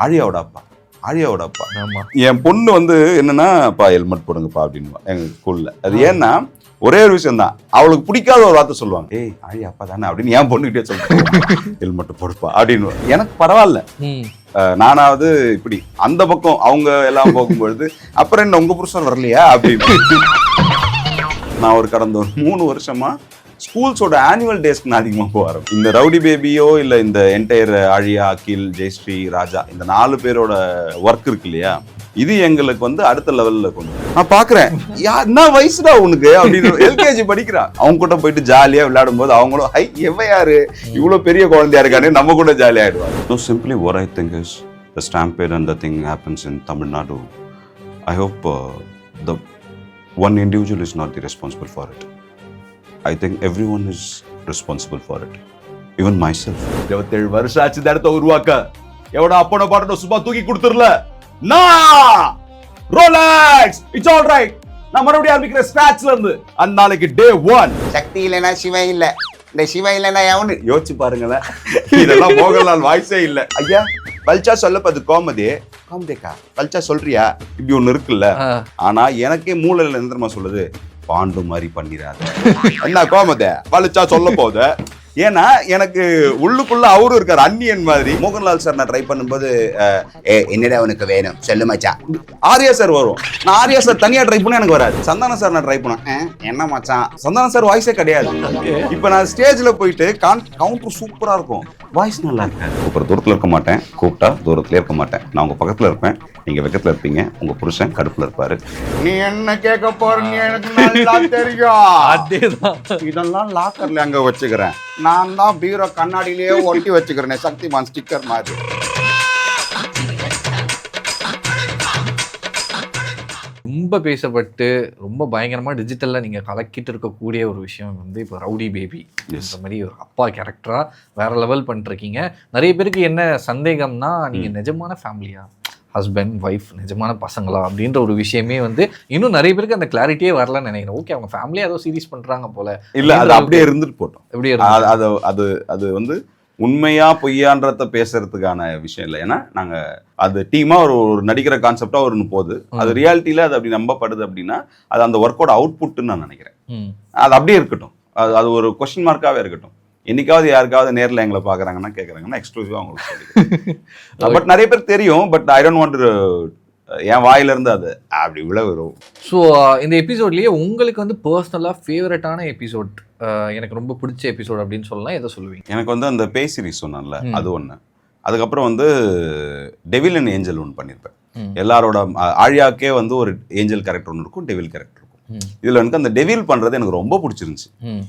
ஆழியாவோட அப்பா ஆழியாவோட அப்பா. என் பொண்ணு வந்து என்னன்னா அப்பா ஹெல்மெட் போடுங்கப்பா அப்படின்னு எங்க ஸ்கூல்ல. அது ஏன்னா ஒரே ஒரு விஷயம் தான். அவளுக்கு பிடிக்காத ஒரு வார்த்தை சொல்லுவாங்க. ஏய் ஆழியா அப்பா தானே அப்படின்னு என் பொண்ணுகிட்டே சொல்லிட்டு ஹெல்மெட் போடுப்பா அப்படின்னு எனக்கு பரவாயில்ல. நானாவது இப்படி அந்த பக்கம் அவங்க எல்லாம் போகும்பொழுது அப்புறம் என்ன உங்க புருஷன் வரலையா? அப்படின்னு. நான் ஒரு கடந்த ஒரு மூணு வருஷமா ஸ்கூல்ஸோட ஆனுவல் டேஸ்க்கு நான் அதிகமாக போக இந்த ரவுடி பேபியோ இல்லை இந்த என்டையர் ஆழியா அகில் ஜெயஸ்ரீ ராஜா இந்த நாலு பேரோட ஒர்க் இருக்கு இல்லையா? இது எங்களுக்கு வந்து அடுத்த லெவல்ல கொண்டு நான் பாக்குறேன். என்ன வயசுடா உனக்கு? அப்படின்னு எல்கேஜி படிக்கிறான். அவங்க கூட போயிட்டு ஜாலியா விளையாடும் போது அவங்களும் ஹை எவ யாரு? இவ்வளவு பெரிய குழந்தையா இருக்கானே நம்ம கூட ஜாலியா ஆயிடுவாங்க so simply or I think is the stampede and the thing happens in Tamil Nadu I hope the one individual is not the responsible for it for it. I think everyone is responsible for it. Even myself. இருபத்தேழு வருஷம் ஆச்சு இந்த இடத்த உருவாக்க. எவனோ அப்பனோ பாட்டனோ சும்மா தூக்கி கொடுத்துடல. நான் ரோலக்ஸ் இட்ஸ் ஆல் ரைட் நான் மறுபடியும் ஆரம்பிக்கிற ஸ்கிராச்ல இருந்து. அந்த நாளைக்கு டே ஒன் சக்தி இல்லைன்னா சிவன் இல்ல. இந்த சிவன் இல்லைன்னா எவனு? யோசிச்சு பாருங்களேன். இதெல்லாம் மோகன்லால் வாய்ஸே இல்ல. ஐயா பல்ச்சா சொல்லப்பது கோமதி கோமதிக்கா பல்ச்சா சொல்றியா? இப்படி ஒண்ணு இருக்குல்ல. ஆனா எனக்கே மூளையில என்ன தெரியுமா சொல்லுது. பாண்டு மாதிரி பண்ணிடாத என்ன கோமத? பழிச்சா சொல்ல போகுது. ஏன்னா எனக்கு உள்ளுக்குள்ள அவரும் இருக்காரு அந்நியன் மாதிரி. மோகன்லால் சார் நான் ட்ரை பண்ணும்போது என்னடா உனக்கு வேணும்? சொல்லு மச்சான் ஆர்யா சார் வரும் நான் ஆர்யா சார் தனியா ட்ரை பண்ண எனக்கு வராது. சந்தானம் சார் நான் ட்ரை பண்ணேன் என்ன மச்சான்? சந்தானம் சார் வாய்ஸே கிடையாது. இப்போ நான் ஸ்டேஜ்ல போயிட்டு கவுண்டர் சூப்பரா இருக்கும். வாய்ஸ் நல்லா இருக்காது அப்புறம் தூரத்துல இருக்க மாட்டேன். கூப்பிட்டா தூரத்துல இருக்க மாட்டேன். நான் உங்க பக்கத்துல இருப்பேன். நீங்க வெக்கத்துல இருப்பீங்க. உங்க புருஷன் கடுப்புல இருப்பாரு. நீ என்ன கேட்க போறீங்க எனக்கு நல்லா தெரியும் அதேதான். இதெல்லாம் லாக்கர்ல அங்க வச்சுக்கிறேன். நான் தான் பீரோ கண்ணாடியிலேயே ஒட்டி வச்சுக்கிறேன். சக்திமான் ஸ்டிக்கர் மாதிரி. ரொம்ப பேசப்பட்டு ரொம்ப பயங்கரமா டிஜிட்டல்ல நீங்க கலக்கிட்டு இருக்கக்கூடிய ஒரு விஷயம் வந்து இப்போ ரவுடி பேபி இந்த மாதிரி ஒரு அப்பா கேரக்டரா வேற லெவல் பண்ணிருக்கீங்க நிறைய பேருக்கு என்ன சந்தேகம்னா நீங்க நிஜமான ஃபேமிலியா ஹஸ்பண்ட் ஒய்ஃப் நிஜமான பசங்களா? அப்படின்ற ஒரு விஷயமே வந்து இன்னும் நிறைய பேருக்கு அந்த கிளாரிட்டியே வரலன்னு நினைக்கிறேன். ஓகே அவங்க ஃபேமிலியா ஏதோ சீரிஸ் பண்றாங்க போல. இல்ல அது அப்படியே இருந்துட்டு போட்டோம். எப்படி அது அது அது வந்து உண்மையா பொய்யான்றத பேசுறதுக்கான விஷயம் இல்லை. ஏன்னா நாங்க அது டீமா ஒரு ஒரு நடிக்கிற கான்செப்டா ஒன்று போகுது. அது ரியாலிட்டியில அது அப்படி நம்பப்படுது அப்படின்னா அது அந்த ஒர்க்கோட அவுட்புட்னு நான் நினைக்கிறேன். அது அப்படியே இருக்கட்டும். அது அது ஒரு கொஸ்டின் மார்க்காவே இருக்கட்டும். என்னைக்காவது யாருக்காவது நேர்ல எங்களை பாக்குறாங்கன்னா கேக்குறாங்கன்னா எக்ஸ்க்ளூசிவா அவங்களுக்கு பட் நிறைய பேர் தெரியும் பட் ஐ டோன்ட் வாண்ட் என் வாயில இருந்து அது அப்படி விழ வரும் ஸோ இந்த எபிசோட்லயே உங்களுக்கு வந்து பர்சனலாக ஃபேவரட்டான எபிசோட் எனக்கு ரொம்ப பிடிச்ச எபிசோட் அப்படின்னு சொல்லலாம் எதை சொல்லுவீங்க? எனக்கு வந்து அந்த பேய் சீரிஸ் சொன்னேன்ல. அது ஒன்று அதுக்கப்புறம் வந்து டெவில் அண்ட் ஏஞ்சல் ஒன்று பண்ணியிருப்பேன். எல்லாரோட ஆழியாக்கே வந்து ஒரு ஏஞ்சல் கேரக்டர் ஒன்று இருக்கும் டெவில் கேரக்டர். இதில் எனக்கு அந்த டெவில் பண்ணுறது எனக்கு ரொம்ப பிடிச்சிருந்துச்சு.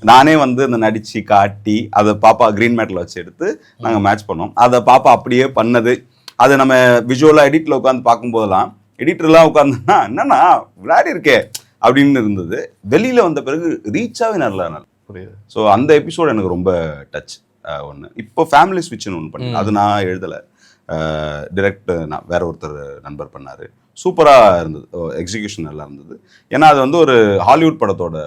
நானே வந்து அந்த நடிச்சு காட்டி அதை பாப்பா க்ரீன் மேட்டில் வச்சு எடுத்து நாங்கள் மேட்ச் பண்ணோம். அதை பாப்பா அப்படியே பண்ணது. அது நம்ம விஷுவலாக எடிட்டில் உட்காந்து பார்க்கும்போதெல்லாம் எடிட்டர்லாம் உட்காந்துன்னா என்னன்னா விளையாடி இருக்கே அப்படின்னு இருந்தது. வெளியில் வந்த பிறகு ரீச்சாகவே நல்லா நல்லா புரியுது. ஸோ அந்த எபிசோட் எனக்கு ரொம்ப டச் ஒன்று இப்போ ஃபேமிலி ஸ்விட்ச்னு ஒன்று பண்ணி. அது நான் எழுதலை. டிரெக்ட் நான் வேற ஒருத்தர் நண்பர் பண்ணார். சூப்பராக இருந்தது. எக்ஸிகியூஷன் நல்லா இருந்தது. ஏன்னா அது வந்து ஒரு ஹாலிவுட் படத்தோட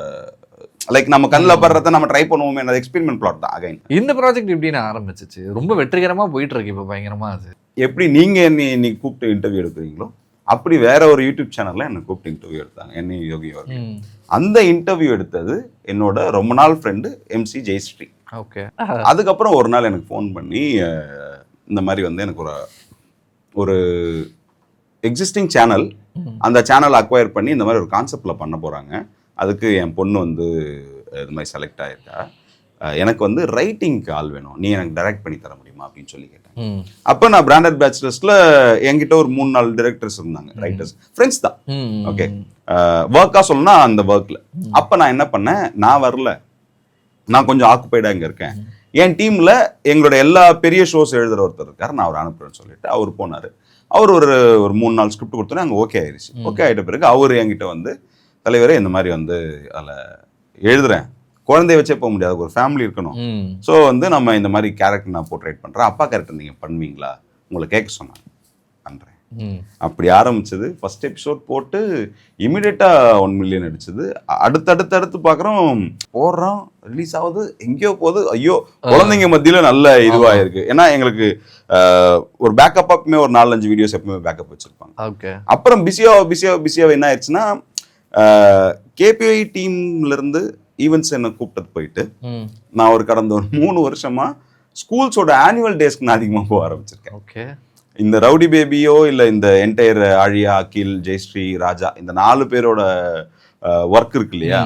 லைக் நம்ம கண்ணில் படுறத நம்ம ட்ரை பண்ணுவோமே அந்த எக்ஸ்பெரிமெண்ட் பிளாட் தான் அகைன் இந்த ப்ராஜெக்ட் எப்படின்னு ஆரம்பிச்சிச்சு? ரொம்ப வெற்றிகரமா போயிட்டு இருக்கு இப்போ பயங்கரமா அது. எப்படி நீங்கள் என்னை இன்னைக்கு கூப்பிட்டு இன்டர்வியூ எடுக்கிறீங்களோ அப்படி வேற ஒரு யூடியூப் சேனலில் என்னை கூப்பிட்டு இன்டர்வியூ எடுத்தாங்க. என்னை யோகி அவர்கள். அந்த இன்டர்வியூ எடுத்தது என்னோட ரொம்ப நாள் ஃப்ரெண்டு எம்சி ஜெயஸ்ரீ. ஓகே. அதுக்கப்புறம் ஒரு நாள் எனக்கு ஃபோன் பண்ணி இந்த மாதிரி வந்து எனக்கு ஒரு ஒரு எக்ஸிஸ்டிங் சேனல். அந்த சேனலை அக்வயர் பண்ணி இந்த மாதிரி ஒரு கான்செப்டில் பண்ண போகிறாங்க அதுக்கு என் பொண்ணு வந்து இது மாதிரி செலக்ட் ஆயிருக்கா. அஹ், எனக்கு வந்து ரைட்டிங்க்கு ஆள் வேணும். நீ எனக்கு டைரக்ட் பண்ணி தர முடியுமா அப்படின்னு சொல்லி கேட்டேன். அப்போ நான் பிராண்டட் பேச்சுலர்ஸில் என்கிட்ட ஒரு மூணு நாலு டிரெக்டர்ஸ் இருந்தாங்க ரைட்டர்ஸ் ஃப்ரெண்ட்ஸ் தான். ஓகே ஒர்க்காக சொல்லணும்னா அந்த ஒர்க்கில் அப்போ நான் என்ன பண்ணேன்? நான் வரல. நான் கொஞ்சம் ஆக்குப்பைடாக இங்கே இருக்கேன். என் டீமில் எங்களோட எல்லா பெரிய ஷோஸ் எழுதுகிற ஒருத்தர் இருக்கார். நான் அவர் அனுப்புறேன்னு சொல்லிட்டு அவர் போனார். அவர் ஒரு ஒரு மூணு நாலு ஸ்கிரிப்ட் கொடுத்தோன்னே அங்கே ஓகே ஆயிடுச்சு. ஓகே ஆகிட்ட பிறகு அவர் என்கிட்ட வந்து தலைவரே இந்த மாதிரி வந்து அதில் எழுதுறேன். குழந்தைய வச்சே போக முடியாது. ஒரு ஃபேமிலி இருக்கணும். ஸோ வந்து நம்ம இந்த மாதிரி கேரக்டர் நான் போர்ட்ரேட் பண்ணுறேன் அப்பா கேரக்டர் நீங்கள் பண்ணுவீங்களா? உங்களை கேட்க சொன்னாங்க. பண்ணுறேன் ம். அப்படி ஆரம்பிச்சது. ஃபர்ஸ்ட் எபிசோட் போட்டு இமிடியேட்டாக ஒன் மில்லியன் அடிச்சது. அடுத்து அடுத்து பார்க்குறோம் போடுறோம். ரிலீஸ் ஆகுது. எங்கேயோ போகுது. ஐயோ குழந்தைங்க மத்தியில் நல்ல இதுவாக இருக்கு. ஏன்னா எங்களுக்கு ஒரு பேக்கப் எப்பவுமே ஒரு நாலஞ்சு வீடியோஸ் எப்பவுமே பேக்கப் வச்சிருப்பாங்க. ஓகே. அப்புறம் பிஸியாக பிஸியாக பிஸியாக என்ன ஆயிடுச்சுன்னா கேபிஐ டீம்லேருந்து ஈவெண்ட்ஸ் என்ன கூப்பிட்டது போயிட்டு நான் ஒரு கடந்த ஒரு மூணு வருஷமா ஸ்கூல்ஸோட ஆனுவல் டேஸ்க்கு நான் அதிகமாக போக ஆரம்பிச்சிருக்கேன். ஓகே. இந்த ரவுடி பேபியோ இல்லை இந்த என்டையர் ஆழியா அகில் ஜெயஸ்ரீ ராஜா இந்த நாலு பேரோட ஒர்க் இருக்கு இல்லையா.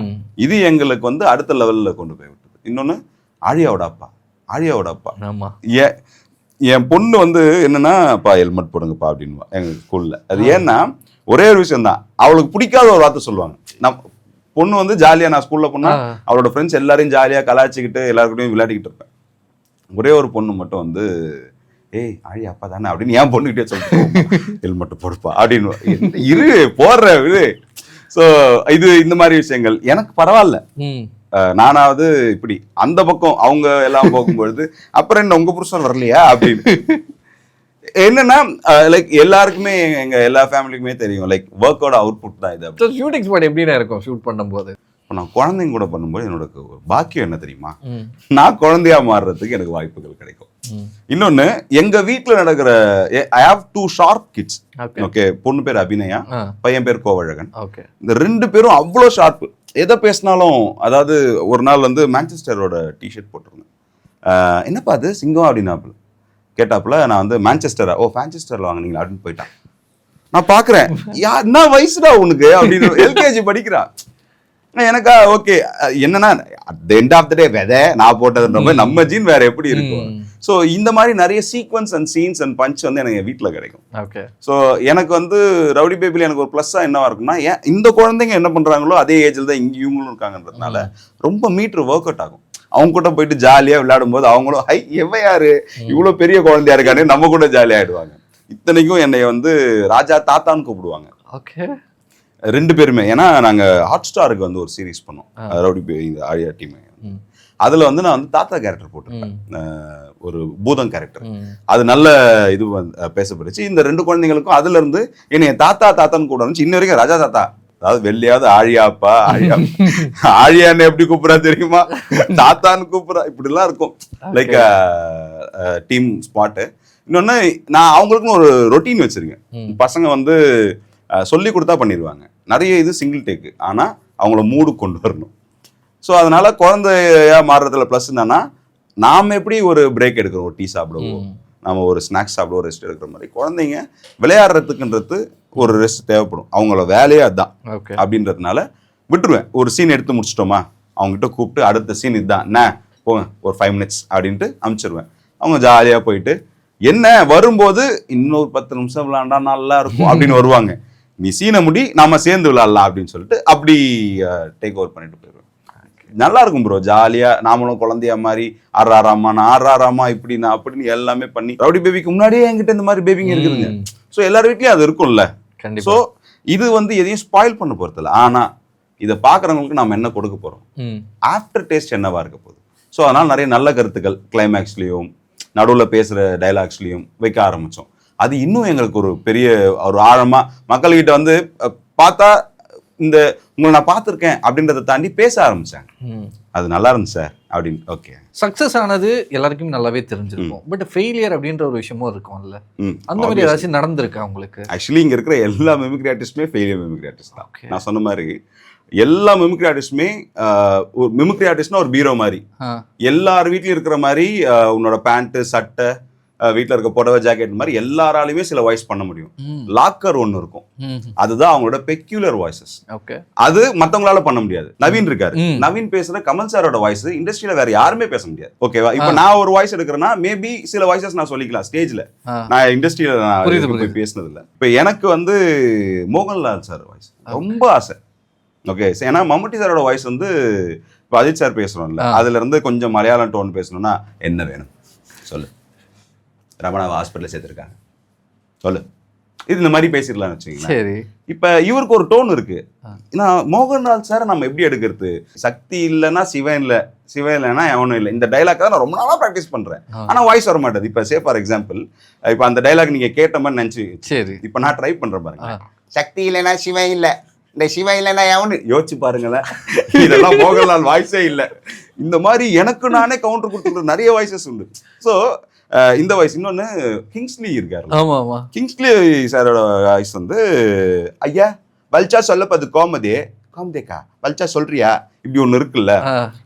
இது எங்களுக்கு வந்து அடுத்த லெவலில் கொண்டு போய் விட்டது. இன்னொன்று ஆழியாவோட அப்பா ஆழியாவோட அப்பா. ஆமா. ஏன் என் பொண்ணு வந்து என்னன்னா அப்பா ஹெல்மெட் போடுங்கப்பா அப்படின்வா எங்க ஸ்கூல்ல அது ஏன்னா ஒரே ஒரு விஷயம் தான் அவளுக்கு பிடிக்காத ஒரு வார்த்தை சொல்லுவாங்க. நம் பொண்ணு வந்து ஜாலியா நான் ஸ்கூல்ல போனா ஆ. அவளோட ஃப்ரெண்ட்ஸ் எல்லாரையும் ஜாலியா கலாய்ச்சிக்கிட்டு எல்லாருக்கிட்டையும் விளையாடிக்கிட்டு இருப்பேன். ஒரே ஒரு பொண்ணு மட்டும் வந்து ஏய் ஆழி அப்பா தானே? அப்படின்னு என் பொண்ணுகிட்டே சொல்லிட்டு ஹெல்மெட் போடுப்பா அப்படின்னு. என்ன இரு போடுற இது ஸோ இது இந்த மாதிரி விஷயங்கள். எனக்கு பரவாயில்ல. நானாவது இப்படி அந்த பக்கம் அவங்க எல்லாம் போகும்பொழுது அப்புறம் என்ன உங்க புருஷன் வரலையா? அப்படின்னு. என்னன்னா லைக் எல்லாருக்குமே எங்க எல்லா ஃபேமிலிக்குமே தெரியும். லைக் ஒர்க்கோட அவுட்புட் தான் இது ஷூட்டிங் ஸ்பாட் எப்படிண்ணா இருக்கும் ஷூட் பண்ணும்போது? இப்போ நான் குழந்தைங்க கூட பண்ணும்போது என்னோட ஒரு பாக்கியம் என்ன தெரியுமா? நான் குழந்தையா மாறுறதுக்கு எனக்கு வாய்ப்புகள் கிடைக்கும். இன்னொன்னு எங்க வீட்ல நடக்கிற I have two sharp kids okay பொண்ணு பேர் அபிநயா பையன் பேர் கோவழகன். ஓகே இந்த ரெண்டு பேரும் அவ்வளோ ஷார்ப்பு எதை பேசினாலும் அதாவது ஒரு நாள் வந்து மான்செஸ்டரோட டிஷர்ட் போட்டிருந்தேன். என்னப்பா அது? சிங்கம் அப்படின்னாப்புல. கேட்டாப்புல நான் வந்து மான்செஸ்டரா ஓ மான்செஸ்டரில் வாங்கினீங்களா? அப்படின்னு போயிட்டான். நான் பார்க்குறேன் யா என்ன வயசுடா உனக்கு? அப்படின்னு எல்கேஜி படிக்கிறான். எனக்கா? ஓகே. என்னன்னா at end of the day விதை நான் போட்டதுன்ற மாதிரி நம்ம ஜீன் வேற எப்படி இருக்கும். ஸோ இந்த மாதிரி நிறைய sequence and scenes and punch வந்து எனக்கு வீட்டில் கிடைக்கும். ஓகே ஸோ எனக்கு வந்து ரவுடி பேபியில் எனக்கு ஒரு ப்ளஸ்ஸாக என்னவா இருக்கும்னா ஏன் இந்த குழந்தைங்க என்ன பண்ணுறாங்களோ அதே ஏஜில் தான் இங்கே இவங்களும் இருக்காங்கன்றதுனால ரொம்ப மீட்ரு ஒர்க் அவுட் ஆகும். அவங்க கூட போயிட்டு ஜாலியாக விளையாடும் போது அவங்களும் ஹை எவ யாரு? இவ்வளோ பெரிய குழந்தையா இருக்கானே நம்ம கூட ஜாலியாகிடுவாங்க இத்தனைக்கும் என்னை வந்து ராஜா தாத்தான்னு கூப்பிடுவாங்க. ஓகே ரெண்டு பேருமே. ஏன்னா நாங்கள் ஹாட் ஸ்டாருக்கு வந்து ஒரு சீரிஸ் பண்ணோம். ரவுடி இந்த ஆழியா டீம் அதில் வந்து நான் வந்து தாத்தா கேரக்டர் போட்டிருப்பேன். ஒரு பூதம் கேரக்டர் அது நல்ல இது பேசப்பட்டுச்சு இந்த ரெண்டு குழந்தைங்களுக்கும் அதுல இருந்து என்னைய தாத்தா தாத்தான்னு கூட இருந்துச்சு இன்ன வரைக்கும் ராஜா தாத்தா அதாவது வெள்ளையாவது ஆழியாப்பா ஆழியா ஆழியான்னு எப்படி கூப்பிடுறா தெரியுமா? தாத்தான்னு கூப்பிடுறா. இப்படிலாம் இருக்கும். லைக் டீம் ஸ்பாட்டு இன்னொன்னு நான் அவங்களுக்குன்னு ஒரு ரொட்டீன் வச்சிருக்கேன். பசங்க வந்து அஹ், சொல்லி கொடுத்தா பண்ணிடுவாங்க. நிறைய இது சிங்கிள் டேக்கு ஆனா அவங்கள மூடு கொண்டு வரணும். ஸோ அதனால குழந்தையா மாறுறதுல ப்ளஸ் என்னன்னா நாம எப்படி ஒரு பிரேக் எடுக்கிறோம்? ஒரு டீ சாப்பிடுவோம். நம்ம ஒரு ஸ்நாக்ஸ் சாப்பிடுவோம் ரெஸ்ட் எடுக்கிற மாதிரி. குழந்தைங்க விளையாடுறதுக்குன்றது ஒரு ரெஸ்ட் தேவைப்படும். அவங்களோட வேலையே அதுதான் அப்படின்றதுனால விட்டுருவேன். ஒரு சீன் எடுத்து முடிச்சிட்டோமா? அவங்ககிட்ட கூப்பிட்டு அடுத்த சீன் இதுதான் என்ன போங்க ஒரு ஃபைவ் மினிட்ஸ் அப்படின்ட்டு அனுப்பிச்சிருவேன் அவங்க ஜாலியாக போயிட்டு என்ன? வரும்போது இன்னொரு பத்து நிமிஷம் விளாண்டா நல்லா இருக்கும் அப்படின்னு வருவாங்க. நீ சீனை முடி நாம சேர்ந்து விளாடலாம் அப்படின்னு சொல்லிட்டு அப்படி டேக் ஓவர் பண்ணிட்டு போயிடுவேன். நல்லா இருக்கும் ப்ரோ ஜாலியா நாமளும் குழந்தையா மாதிரி ஆறாராமா நான் ஆறாராமா இப்படி நான் அப்படின்னு எல்லாமே பண்ணி ரவுடி பேபிக்கு முன்னாடியே என்கிட்ட இந்த மாதிரி பேபிங்க இருக்குதுங்க. ஸோ எல்லார் வீட்லயும் அது இருக்கும்ல. ஸோ இது வந்து எதையும் ஸ்பாயில் பண்ண போறதில்ல. ஆனா இதை பார்க்குறவங்களுக்கு நம்ம என்ன கொடுக்க போறோம்? ஆஃப்டர் டேஸ்ட் என்னவா இருக்க போகுது? ஸோ அதனால நிறைய நல்ல கருத்துக்கள் கிளைமேக்ஸ்லேயும் நடுவில் பேசுகிற டைலாக்ஸ்லேயும் வைக்க ஆரம்பித்தோம் அது இன்னும் எங்களுக்கு ஒரு பெரிய ஒரு ஆழமாக மக்கள்கிட்ட வந்து பார்த்தா இந்த உங்களை நான் பார்த்துருக்கேன் அப்படின்றத தாண்டி பேச ஆரம்பிச்சாங்க. ம். அது நல்லா இருந்துச்சு சார் அப்படின்னு ஓகே. சக்ஸஸ் ஆனது எல்லாருக்கும் நல்லாவே தெரிஞ்சிருக்கும். பட் ஃபெயிலியர் அப்படின்ற ஒரு விஷயமும் இருக்கும்ல. அந்த மாதிரி ஏதாச்சும் நடந்திருக்கா உங்களுக்கு? ஆக்சுவலி இங்கே இருக்கிற எல்லா மெமிக்ரி ஆர்டிஸ்ட்டுமே ஃபெயிலியர் மெமிக்ரி ஆர்டிஸ்ட் தான். நான் சொன்ன மாதிரி எல்லா மெமிக்ரி ஆர்டிஸ்ட்டுமே ஒரு மெமிக்ரி ஆர்டிஸ்ட்னா ஒரு பீரோ மாதிரி. எல்லார் வீட்லயும் இருக்கிற மாதிரி உன்னோட பேண்ட்டு சட்டை வீட்ல இருக்க புடவை ஜாக்கெட் மாதிரி எல்லாராலையுமே சில வாய்ஸ் பண்ண முடியும். லாக்கர் ஒன்று இருக்கும். அதுதான் அவங்களோட பெக்யூலர் வாய்ஸஸ் ஓகே. அது மத்தவங்களால பண்ண முடியாது. நவீன் இருக்காரு. நவீன் பேசுற கமல் சாரோட வாய்ஸ் இண்டஸ்ட்ரியில வேற யாருமே பேச முடியாது. ஓகேவா இப்போ நான் ஒரு வாய்ஸ் எடுக்கிறேன்னா மேபி சில வாய்ஸஸ் நான் சொல்லிக்கலாம். ஸ்டேஜ்ல நான் இண்டஸ்ட்ரியில நான் போய் பேசினது இல்ல இப்போ எனக்கு வந்து மோகன்லால் சார் வாய்ஸ் ரொம்ப ஆசை. ஓகே ஏன்னா மம்முட்டி சாரோட வாய்ஸ் வந்து இப்போ அஜித் சார் பேசுறோம்ல. அதுல இருந்து கொஞ்சம் மலையாளம் டோன் பேசணும்னா என்ன வேணும்? சொல்லு. ரமணாவை ஹாஸ்பிட்டலில் சேர்த்துருக்காங்க. சொல்லு. இது இந்த மாதிரி பேசிடலாம்னு வச்சுங்களேன் சரி. இப்ப இவருக்கு ஒரு டோன் இருக்கு. நான் மோகன்லால் சார் நம்ம எப்படி எடுக்கிறது? சக்தி இல்லைன்னா சிவன் இல்ல. சிவன் இல்லைன்னா எவனும் இல்லை. இந்த டைலாக் தான் நான் ரொம்ப நாளா ப்ராக்டிஸ் பண்றேன். ஆ. ஆனா வாய்ஸ் வர மாட்டேது இப்ப சே ஃபார் எக்ஸாம்பிள் இப்ப அந்த டைலாக் நீங்க கேட்ட மாதிரி நினைச்சு சரி. இப்ப நான் ட்ரை பண்றேன் பாருங்க. சக்தி இல்லைன்னா சிவன் இல்ல. இந்த சிவன் இல்லைன்னா எவனு? யோசிச்சு பாருங்களேன். இதெல்லாம் மோகன்லால் வாய்ஸே இல்ல. இந்த மாதிரி எனக்கு நானே கவுண்டர் கொடுத்துருக்க நிறைய வாய்ஸஸ் உண்டு. ஸோ இந்த வாய்ஸ் இன்னொன்னு கிங்ஸ்லி இருக்காரு ஆமா ஆமா. கிங்ஸ்லி சாரோட வாய்ஸ் வந்து ஐயா வல்ச்சா சொல்லப்பது கோமதி. கோமதேக்கா வல்ச்சா சொல்றியா? இப்படி ஒன்று இருக்குல்ல.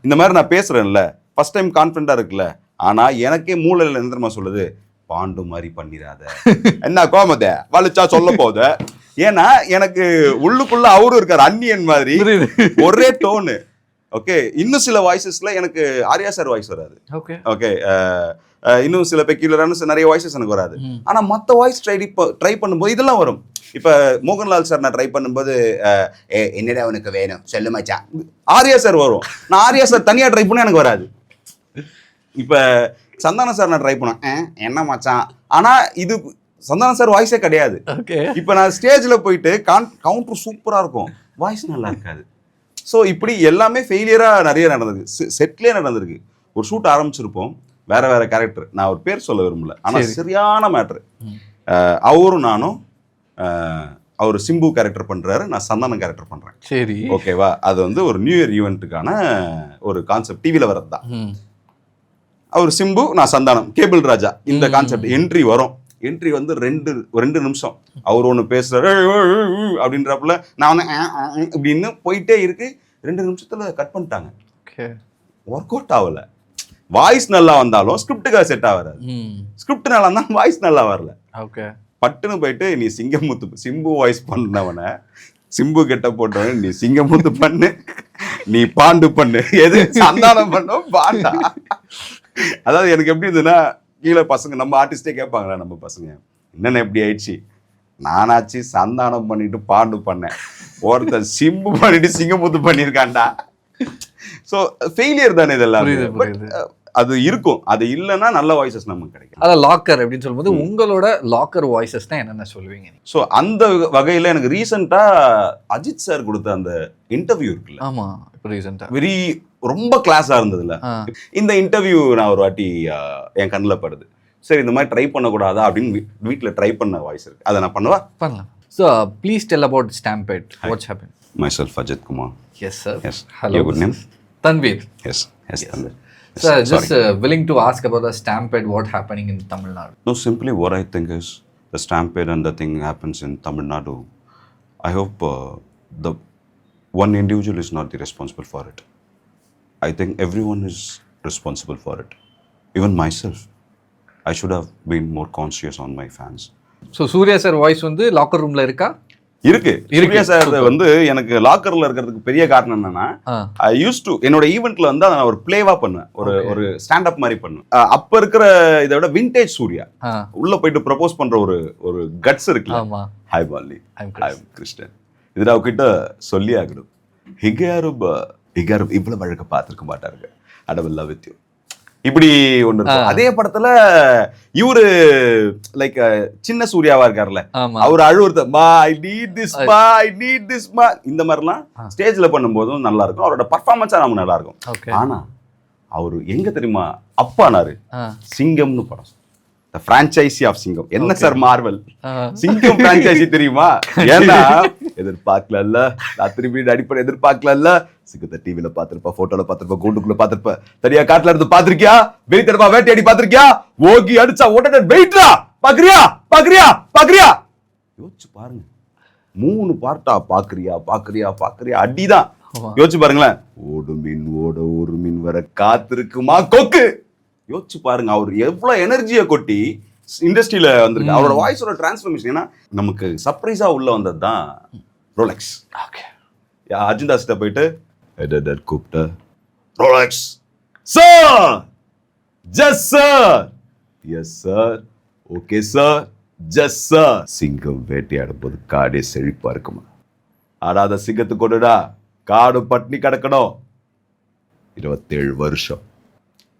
இந்த மாதிரி நான் பேசுறேன்ல. ஃபர்ஸ்ட் டைம் கான்ஃபிடண்டா இருக்குல்ல. ஆனா எனக்கே மூளையில தெரியுமா சொல்லுது பாண்டு மாதிரி பண்ணிடாத என்ன கோமதே? வலிச்சா சொல்ல போத ஏன்னா எனக்கு உள்ளுக்குள்ள அவரும் இருக்காரு அன்னியன் மாதிரி. ஒரே டோனு ஓகே இன்னும் சில வாய்ஸஸ்ல எனக்கு ஆர்யா சார் வாய்ஸ் வராது. ஓகே ஓகே இன்னும் சில பெக்யூலரான நிறைய வாய்ஸஸ் எனக்கு வராது. ஆனா மத்த வாய்ஸ் ட்ரை ட்ரை பண்ணும்போது இதெல்லாம் வரும். இப்ப மோகன்லால் சார் நான் ட்ரை பண்ணும்போது ஏ என்னடா உனக்கு வேணும்? சொல்லு மச்சான். ஆர்யா சார் வரும். நான் ஆர்யா சார் தனியா ட்ரை பண்ண எனக்கு வராது. இப்ப சந்தான சார் நான் ட்ரை பண்ணேன் "அஹ், என்ன மச்சான்? ஆனா இது சந்தான சார் வாய்ஸே கிடையாது. ஓகே இப்ப நான் ஸ்டேஜ்ல போயிட்டு கவுண்டர் சூப்பரா இருக்கும். வாய்ஸ் நல்லா இருக்காது. ஸோ இப்படி எல்லாமே ஃபெயிலியரா நிறைய நடந்திருக்கு செட்லேயே நடந்திருக்கு. ஒரு ஷூட் ஆரம்பிச்சிருப்போம். வேற வேற கேரக்டர் நான் ஒரு பேர் சொல்ல விரும்பல. ஆனா சரி. சரியான மேட்ரு. அவரும் நானும் அவர் சிம்பு கேரக்டர் பண்றாரு. நான் சந்தானம் கேரக்டர் பண்றேன். சரி. ஓகேவா அது வந்து ஒரு நியூ இயர் ஈவெண்ட்டுக்கான ஒரு கான்செப்ட் டிவியில் வரது தான். அவர் சிம்பு நான் சந்தானம். கேபிள் ராஜா. இந்த. கான்செப்ட் என்ட்ரி வரும். என்ட்ரி வந்து ரெண்டு ரெண்டு நிமிஷம். அவர் ஒன்று பேசுறாரு அப்படின்றப்பல நான் வந்து இப்படின்னு போயிட்டே இருக்கு. ரெண்டு நிமிஷத்துல கட் பண்ணிட்டாங்க. ஓகே ஒர்க் அவுட் ஆகல. வாய்ஸ் நல்லா வந்தாலும் ஸ்கிரிப்டுக்காக செட் ஆகாது. ஸ்கிரிப்ட் நல்லா இருந்தால் வாய்ஸ் நல்லா வரல. ஓகே பட்டுன்னு போயிட்டு நீ சிங்கமுத்து சிம்பு வாய்ஸ் பண்ணவன சிம்பு கெட்ட போட்டவன நீ சிங்கமுத்து பண்ணு நீ பாண்டு பண்ணு. எது சந்தானம் பண்ணும் பாண்டா. அதாவது எனக்கு எப்படி இருந்ததுன்னா கீழே பசங்க நம்ம ஆர்டிஸ்டே கேட்பாங்களா நம்ம பசங்க என்னென்ன எப்படி ஆயிடுச்சு? நானாச்சு சந்தானம் பண்ணிட்டு பாண்டு பண்ணேன். ஒருத்தன் சிம்பு பண்ணிட்டு சிங்கமுத்து பண்ணியிருக்கான்டா. ஸோ ஃபெயிலியர் தானே இதெல்லாம். அது இருக்கும். அது இல்லைன்னா நல்ல வாய்ஸஸ் நமக்கு கிடைக்கும். அதான் லாக்கர் அப்படின்னு சொல்லும்போது உங்களோட லாக்கர் வாய்ஸஸ் தான் என்னென்ன சொல்லுவீங்க ஸோ அந்த வகையில் எனக்கு ரீசெண்டாக அஜித் சார் கொடுத்த அந்த இன்டர்வியூ இருக்குல்ல. ஆமா இப்போ ரீசெண்டா வெரி ரொம்ப கிளாஸாக இருந்ததுல இந்த இன்டர்வியூ நான் ஒரு வாட்டி என் கண்ணில் படுது சரி இந்த மாதிரி ட்ரை பண்ணக்கூடாதா அப்படின்னு வீட்டில் ட்ரை பண்ண வாய்ஸ் இருக்கு அதை நான் பண்ணுவா பண்ணலாம் so please tell about stampede what's happen myself Ajith Kumar yes sir yes hello good name Tanveer yes yes sir just willing to ask about the stampede what happening in Tamil Nadu No, simply what I think is the stampede and the thing happens in Tamil Nadu. I hope uh, the one individual is not the responsible for it. I think everyone is responsible for for even myself I should have been more conscious on my fans so Surya sir voice வந்து locker ரூம்ல இருக்கா? இருக்கு. இருக்கு. Sir வந்து எனக்கு லாக்கர்ல இருக்கிறதுக்கு பெரிய காரணம் என்னன்னா யூஸ் டு என்னோட ஈவெண்ட்ல வந்து அதை நான் ஒரு பிளேவா பண்ணுவேன். ஒரு ஒரு ஸ்டாண்ட் அப் மாதிரி பண்ணுவேன். அப்ப இருக்கிற இதை விட விண்டேஜ் சூர்யா உள்ள போயிட்டு ப்ரப்போஸ் பண்ற ஒரு ஒரு கட்ஸ் இருக்குல்ல. ஹை பாலி ஐ கிறிஸ்டன் இதுல அவகிட்ட சொல்லி ஆகணும். ஹிகே யாரும் இவ்வளவு அழக பார்த்துருக்க மாட்டாருங்க. அடவில்லா வித் யூ இப்படி ஒன்று ஆ. அதே படத்துல இவரு லைக் சின்ன சூர்யாவா இருக்கார்ல ஆமா. அவர் அழுவுறது மா ஐ நீட் திஸ் மா ஐ நீட் திஸ் மா இந்த மாதிரிலாம். ஸ்டேஜ்ல பண்ணும்போதும் நல்லா இருக்கும் அவரோட பர்ஃபார்மன்ஸா நமக்கு நல்லா இருக்கும் ஆனா அவரு எங்க தெரியுமா அப்பானாரு. சிங்கம்னு படம். த பிரான்ச்சைசி ஆஃப் சிங்கம். என்ன. சார் மார்வல் சிங்கம் பிரான்ச்சைசி தெரியுமா? ஏன்னா எதிர்பார்க்கல நான் திரும்பி அடிப்படை எதிர்பார்க்கல சிங்கத்தை டிவில பாத்திருப்ப போட்டோல பாத்திருப்ப கூண்டுக்குள்ள பாத்திருப்ப தனியா காட்டுல இருந்து பாத்திருக்கியா தடவை வேட்டையாடி பாத்திருக்கியா ஓகி அடிச்சா உடனே வெயிட்ரா? பாக்குறியா? பாக்குறியா? பாக்குறியா? யோசிச்சு பாருங்க. மூணு பார்ட்டா பாக்குறியா? பாக்குறியா? பாக்குறியா? அடிதான். யோசிச்சு பாருங்களேன். ஓடு மீன் ஓட ஒரு மீன் வர காத்திருக்குமா? கொக்கு. யோசிச்சு பாருங்க அவர் எவ்வளவு எனர்ஜியை கொட்டி இண்டஸ்ட்ரியில வந்திருக்கு. அவரோட வாய்ஸோட டிரான்ஸ்ஃபர்மேஷன் ஏன்னா நமக்கு சர்ப்ரைஸா உள்ள வந்தது தான் ரோலெக்ஸ் ஓகே அர்ஜுன் தாஸ்கிட்ட போயிட்டு எடர் கூப்பிட்ட Rolex sir just sir yes sir okay sir just sir சிங்கம் வேட்டையாடும் போது காடே செழிப்பா இருக்குமா? ஆடாத சிங்கத்து கொண்டுடா. காடு பட்னி கிடக்கணும். இருபத்தேழு வருஷம்.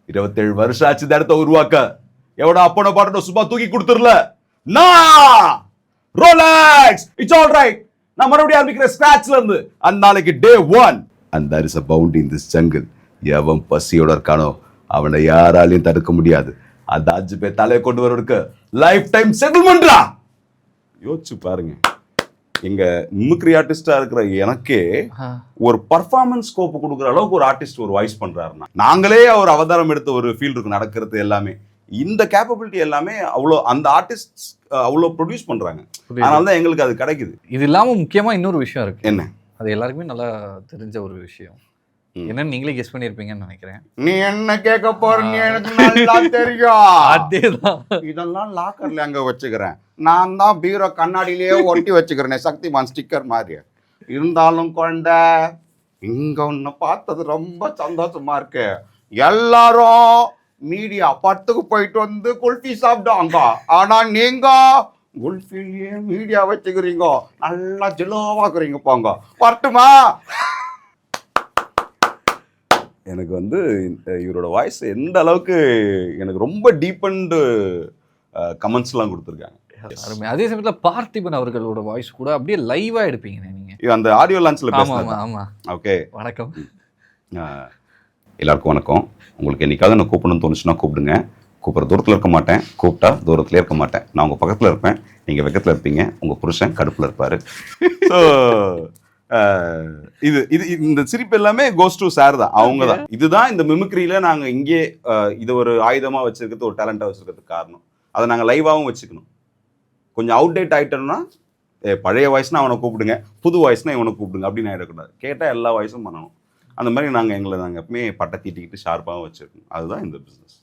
இருபத்தேழு வருஷம் ஆச்சு இந்த இடத்த உருவாக்க. எவடா அப்பனை பாட்டணும் சும்மா தூக்கி கொடுத்துடல. நான் ரோலாக்ஸ் இட்ஸ் ஆல் ரைட் நான் மறுபடியும் ஆரம்பிக்கிற ஸ்கிராச்ல இருந்து. அந்த நாளைக்கு day one and there is a bound in this jungle எவன் பசியோட இருக்கானோ அவனை யாராலையும் தடுக்க முடியாது. அந்த அஞ்சு பேர் தலையை கொண்டு வரதுக்கு லைஃப் டைம் செட்டில்மெண்ட்ரா யோசிச்சு பாருங்க. எங்க மிமிக்ரி ஆர்டிஸ்டா இருக்கிற எனக்கே ஒரு பர்ஃபார்மன்ஸ் ஸ்கோப் கொடுக்குற அளவுக்கு ஒரு ஆர்டிஸ்ட் ஒரு வாய்ஸ் பண்றாருன்னா நாங்களே அவர் அவதாரம் எடுத்த ஒரு ஃபீல் இருக்கு நடக்கிறது எல்லாமே. இந்த கேப்பபிலிட்டி எல்லாமே அவ்வளோ அந்த ஆர்டிஸ்ட் அவ்வளோ ப்ரொடியூஸ் பண்றாங்க. அதனால தான் எங்களுக்கு அது கிடைக்குது. இது இல்லாம முக்கியமா இன்னொரு விஷயம் இருக்கு. என்ன? அது எல்லாருக்குமே நல்லா தெரிஞ்ச ஒரு விஷயம். என்னன்னு நீங்களே கெஸ் பண்ணியிருப்பீங்கன்னு நினைக்கிறேன். நீ என்ன கேட்க போறன்னு எனக்கு நல்லா தெரியும். அதேதான். இதெல்லாம் லாக்கர்ல அங்க வச்சுக்கிறேன். நான் தான் பீரோ கண்ணாடியிலேயே ஒட்டி வச்சுக்கிறேனே சக்திமான் ஸ்டிக்கர் மாதிரி. இருந்தாலும் கொண்ட இங்க ஒன்னு பார்த்தது ரொம்ப சந்தோஷமா இருக்கு. எல்லாரும் மீடியா படத்துக்கு போயிட்டு வந்து குல்ஃபி சாப்பிட்டாங்க ஆனா நீங்க குல்ஃபிலேயே மீடியா வச்சுக்கிறீங்க. நல்லா ஜிலோவாக்குறீங்க போங்க. வரட்டுமா? எனக்கு வந்து இவரோட வாய்ஸ் எந்த அளவுக்கு எனக்கு ரொம்ப டீப்பண்டு கமெண்ட்ஸ்லாம் கொடுத்துருக்காங்க. அருமை. அதே சமயத்துல பார்த்திபன் அவர்களோட வாய்ஸ் கூட அப்படியே லைவா எடுப்பீங்க நீங்க. இது அந்த ஆடியோ லான்ச்சில் ஆமா பேசுனது. ஆமா ஆமா. ஓகே வணக்கம். எல்லாருக்கும் வணக்கம். உங்களுக்கு என்னைக்காவது நான் கூப்பிடணும்னு தோணுச்சுன்னா கூப்பிடுங்க. கூப்பிட்ற தூரத்தில் இருக்க மாட்டேன். கூப்பிட்டா தூரத்துலேயே இருக்க மாட்டேன். நான் உங்கள் பக்கத்தில் இருப்பேன். நீங்கள் வெக்கத்தில் இருப்பீங்க. உங்கள் புருஷன் கடுப்பில் இருப்பார். ஸோ இது இது இந்த சிரிப்பு எல்லாமே கோஸ் டு சார் தான். அவங்க தான் இதுதான் இந்த மிமிக்ரியில் நாங்கள் இங்கே இது ஒரு ஆயுதமாக வச்சிருக்கிறது ஒரு டேலண்டாக வச்சிருக்கிறதுக்கு காரணம். அதை நாங்கள் லைவாகவும் வச்சுக்கணும். கொஞ்சம் அவுடேட் ஆகிட்டோம்னா ஏ, பழைய வாய்ஸ்னா அவனை கூப்பிடுங்க. புது வாய்ஸ்னா இவனை கூப்பிடுங்க. அப்படின்னு ஆகிடக்கூடாது கேட்டால் எல்லா வாய்ஸும் பண்ணணும். அந்த மாதிரி நாங்கள் எங்களை நாங்கள் எப்பவுமே பட்டை தீட்டிக்கிட்டு ஷார்ப்பாகவும் வச்சுருக்கோம். அதுதான் இந்த பிஸ்னஸ்